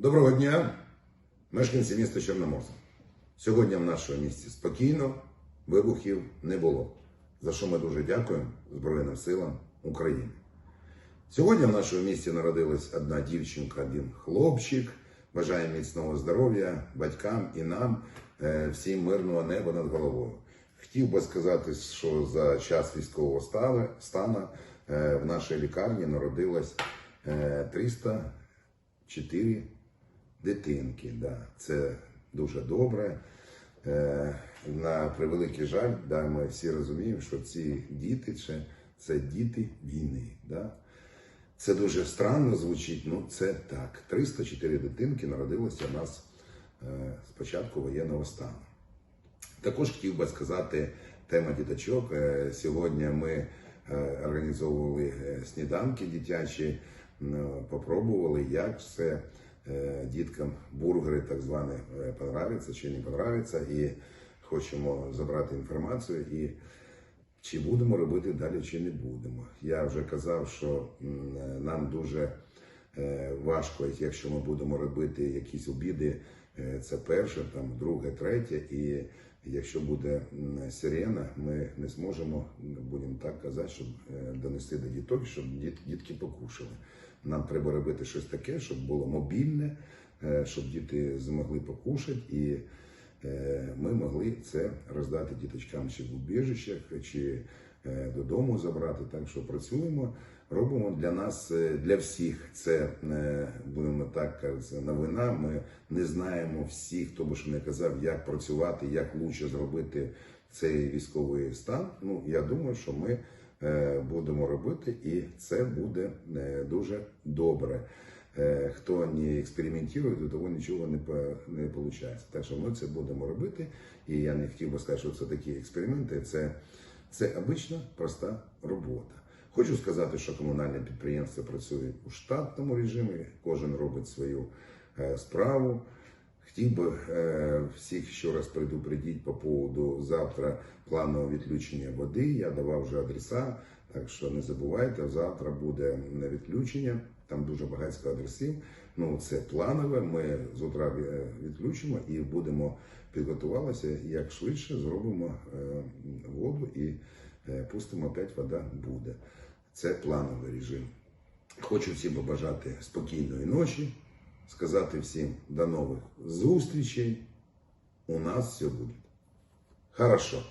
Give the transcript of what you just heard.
Доброго дня, мешканці міста Чорноморськ. Сьогодні в нашому місті спокійно, вибухів не було. За що ми дуже дякуємо Збройним силам України. Сьогодні в нашому місті народилась одна дівчинка, один хлопчик. Бажаємо міцного здоров'я батькам і нам, е, всім мирного неба над головою. Хотів би сказати, що за час військового стану, е, в нашій лікарні народилось е, 304 дитинки. Да. Це дуже добре. Е, на превеликий жаль, да, ми всі розуміємо, що ці діти це, це діти війни. Да. Це дуже странно звучить, ну це так. 304 дитинки народилося у нас е, з початку воєнного стану. Також хотів би сказати тема діточок. Е, Сьогодні ми е, організовували е, сніданки дитячі, м, попробували, як все е, діткам бургери так звані е, понравиться чи не понравиться. І хочемо забрати інформацію і чи будемо робити далі, чи не будемо. Я вже казав, що е, нам дуже е, важко, якщо ми будемо робити якісь обіди, е, це перше, там друге, третє. І якщо буде сирена, ми не зможемо, будемо так казати, щоб е, донести до діток, щоб діт- дітки покушали. Нам треба робити щось таке, щоб було мобільне, е, щоб діти змогли покушати і е, ми могли це роздати діточкам чи в убіжищах, чи е, додому забрати. Так що працюємо, робимо для нас, е, для всіх. Це е, будемо так казати, новина. Ми не знаємо всіх, хто би що не казав, як працювати, як лучше зробити цей військовий стан. Ну я думаю, що ми е, будемо робити, і це буде е, дуже добре. Е, Хто не експериментує, до того нічого не по- не виходить. Так що ми це будемо робити. І я не хотів би сказати, що це такі експерименти. Це, це обична проста робота. Хочу сказати, що комунальне підприємство працює у штатному режимі, кожен робить свою е, справу. Хотів би е, всіх ще раз предупредити по поводу завтра планового відключення води. Я давав вже адреса, так що не забувайте, завтра буде відключення. Там дуже багатько адресів. Ну це планове. Ми з утра е, відключимо і будемо підготувалися як швидше зробимо воду і е, пустимо опять вода буде. Це плановий режим. Хочу всім побажати спокійної ночі, сказати всім до нових зустрічей. У нас все буде. Хорошо.